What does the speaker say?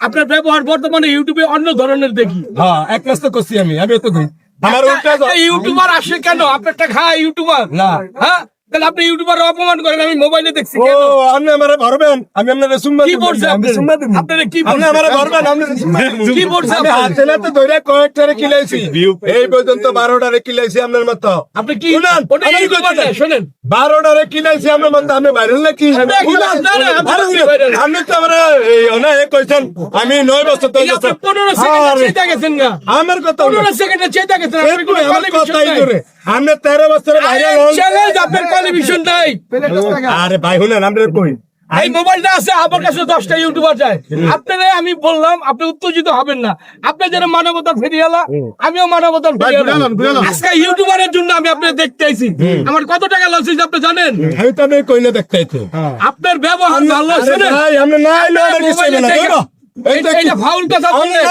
আপনার ব্যবহার বর্তমানে ইউটিউবে অন্য ধরনের দেখি। হ্যাঁ এক ক্লাস তো করছি আমি আমি তো আমার ইউটিউবার আসে কেন? আপনারটা খায় ইউটিউবার। না। হ্যাঁ? তাহলে আপনি ইউটিউবার অপমান করেন আমি মোবাইলে দেখছি ও? আপনি আমারে ভরবেন? আমি আপনারে সুম্মা কি দিব। বলছে আমি আপনি? সুম্মা আপনারা কি আপনি? আমারে ভরবেন? আমি সুম্মা কি বলছে আমি আপনি? হাত ছেলে তো ধরে কয়েকটারে কিলাইছি এই পর্যন্ত কিলাইছি আপনার মতো। আপনি কি শুনেন, ওটা আমি না, শোনেন। কিলাইছি আপনার মতো। আমি বাইরে নাকি না, না, না, আপনি না। আপনি তো আমরা কইছেন আমি নয় বছর তো আপনি পনেরো সেকেন্ডে আরে, চেতে গেছেন গা। আমার কথা হলো। পনেরো সেকেন্ডে চেতে গেছেন আপনি কোনো আপনি তেরো বছরে চ্যালেঞ্জ আপনার কোয়ালিফিকেশন নাই আরে ভাই আমরা কই এই মোবাইলটা আছে আমার কাছে দশটা ইউটিউবার যায়। আপনারা আমি বললাম আপনি উত্তেজিত হবেন না। আপনি যেন মানবতা ফিরিয়ে এলা আমিও মানবতা ফিরিয়ে এলাম। বুঝালাম, বুঝালাম। আজকে ইউটিউবারের জন্য আমি আপনার দেখতে আইছি। আমার কত টাকা লস হয়েছে আপনি জানেন? আমি তো আমি কইলে দেখতে আইছি। আপনার ব্যবহার ভালো আরে শোনেন। ভাই, নাই, কিছু না, এইটা- ফাউল কথা বললেন।